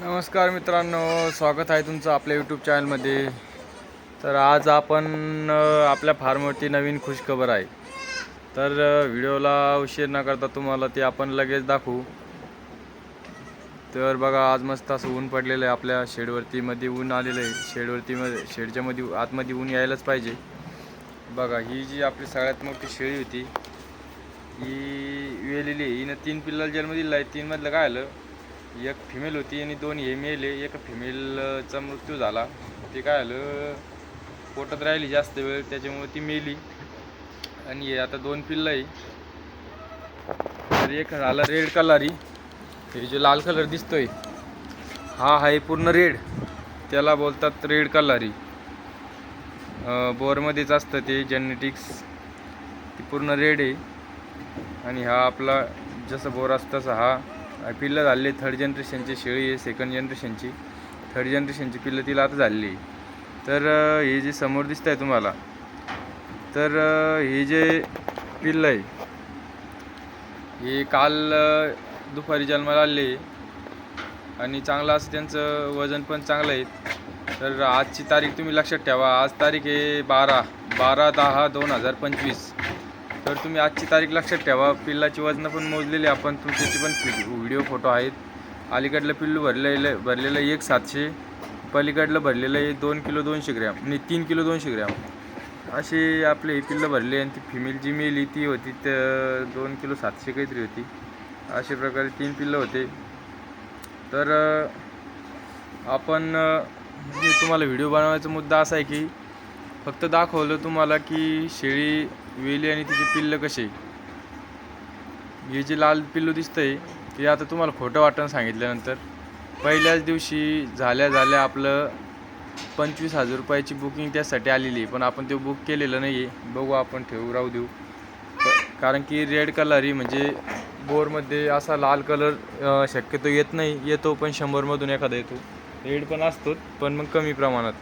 नमस्कार मित्रांनो स्वागत आहे तुमचं आपल्या यूट्यूब चॅनलमध्ये तर आज आपण आपल्या फार्मवरती नवीन खुशखबर आहे. तर व्हिडिओला उशीर न करता तुम्हाला ते आपण लगेच दाखवू. तर बघा आज मस्त असं ऊन पडलेलं आहे आपल्या शेडवरती. मध्ये ऊन आलेलं आहे. शेडवरती मध्ये शेडच्या मध्ये आतमध्ये ऊन यायलाच पाहिजे. बघा ही जी आपली सगळ्यात मोठी शेळी होती ही वेलेली आहे. हिनं तीन पिल्लाला जन्म दिला आहे. तीनमधलं काय आलं? एक फिमेल होती आणि दोन हे मेल आहे. एका फिमेलचा मृत्यू झाला. ते काय आलं पोटात राहिली जास्त वेळ त्याच्यामुळे ती मेली. आणि हे आता दोन पिल्लं आहे. तर एक झाला रेड कलरी हे. जो लाल कलर दिसतोय हा आहे पूर्ण रेड त्याला बोलतात रेड कलरी बोरमध्येच असतं ते जेनेटिक्स ती पूर्ण रेड आहे. आणि हा आपला जसं बोर असतं तसा हा पिल्लं झालेली थर्ड जनरेशनची शेळी आहे सेकंड जनरेशनची थर्ड जनरेशनची पिल्लं तिला आता झालेली आहे. तर हे जे समोर दिसत आहे तुम्हाला तर हे जे पिल्लं आहे हे काल दुपारी जन्माला आले आणि चांगलं असं त्यांचं वजन पण चांगलं आहे. तर आजची तारीख तुम्ही लक्षात ठेवा. आज तारीख आहे बारा बारा दहा दोन हजार पंचवीस. तर तुम्ही आजची तारीख लक्षात ठेवा. पिल्लाची वजनं पण मोजलेली आपण तुमच्याची पण व्हिडिओ फोटो आहेत. अलीकडलं पिल्लू भरलेलं भरलेलं एक सातशे. पलीकडलं भरलेलं आहे दोन किलो दोनशे ग्रॅम. आणि तीन किलो दोनशे ग्रॅम. असे आपले हे पिल्लं भरले आणि ती फिमेल जी मेली ती होती तर दोन किलो सातशे काहीतरी होती. अशा प्रकारे तीन पिल्लं होते. तर आपण म्हणजे तुम्हाला व्हिडिओ बनवायचा मुद्दा असा आहे की फक्त दाखवलं तुम्हाला की शेळी वेली आणि तिचे पिल्लं कसे हे जे लाल पिल्लू दिसतंय ते आता तुम्हाला खोटं वाटणं सांगितल्यानंतर पहिल्याच दिवशी झाल्या झाल्या आपलं पंचवीस हजार रुपयाची बुकिंग त्यासाठी आलेली आहे. पण आपण ते बुक केलेलं नाही आहे बघू आपण ठेवू राहू देऊ. कारण की रेड कलर ही म्हणजे बोरमध्ये असा लाल कलर शक्यतो येत नाही. येतो पण शंभरमधून एखादा येतो. रेड पण असतोच पण मग कमी प्रमाणात.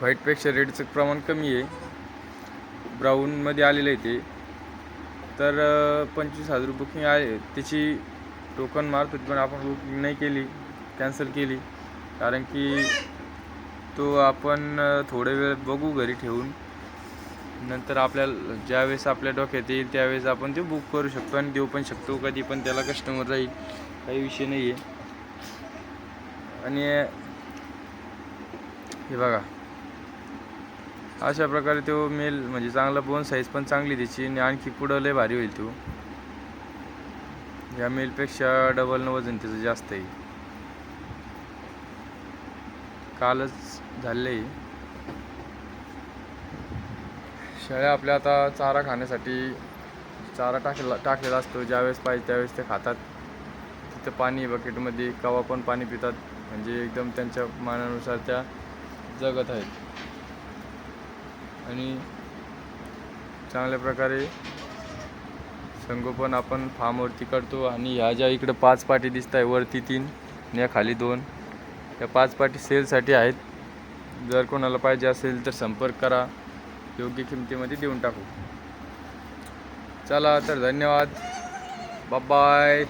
व्हाईटपेक्षा रेडचं प्रमाण कमी आहे. ब्राऊनमध्ये आलेलं आहे ते. तर पंचवीस हजार बुकिंग आहे. त्याची टोकन मारत होती पण आपण बुकिंग नाही केली कॅन्सल केली. कारण की तो आपण थोड्या वेळ बघू घरी ठेवून. नंतर आपल्याला ज्यावेळेस आपल्या डोक्यात येईल त्यावेळेस आपण ते बुक करू शकतो आणि देऊ पण शकतो. कधी पण त्याला कस्टमर राहील काही विषय नाही आहे आणि हे बघा अशा प्रकारे तो मेल म्हणजे चांगला बोन साईज पण चांगली त्याची आणि आणखी पुढं लय भारी होईल तो. या मेलपेक्षा डबल न वजन त्याचं जास्त आहे. कालच झालेलं आहे शेळ्या आपल्या आता चारा खाण्यासाठी चारा टाकला टाकलेला असतो. ज्यावेळेस पाहिजे त्यावेळेस ते खातात. तिथं पाणी बकेटमध्ये कवा पण पाणी पितात. म्हणजे एकदम त्यांच्या मानानुसार त्या जगत आहेत. आणि चांगल्या प्रकारे संगोपन आपण फार्मवरती करतो आणि ह्या ज्या इकडं पाच पाटी दिसत आहे वरती तीन आणि या खाली दोन या पाच पाटी सेलसाठी आहेत. जर कोणाला पाहिजे असेल तर संपर्क करा. योग्य किमतीमध्ये देऊन टाकू. चला तर धन्यवाद. बाय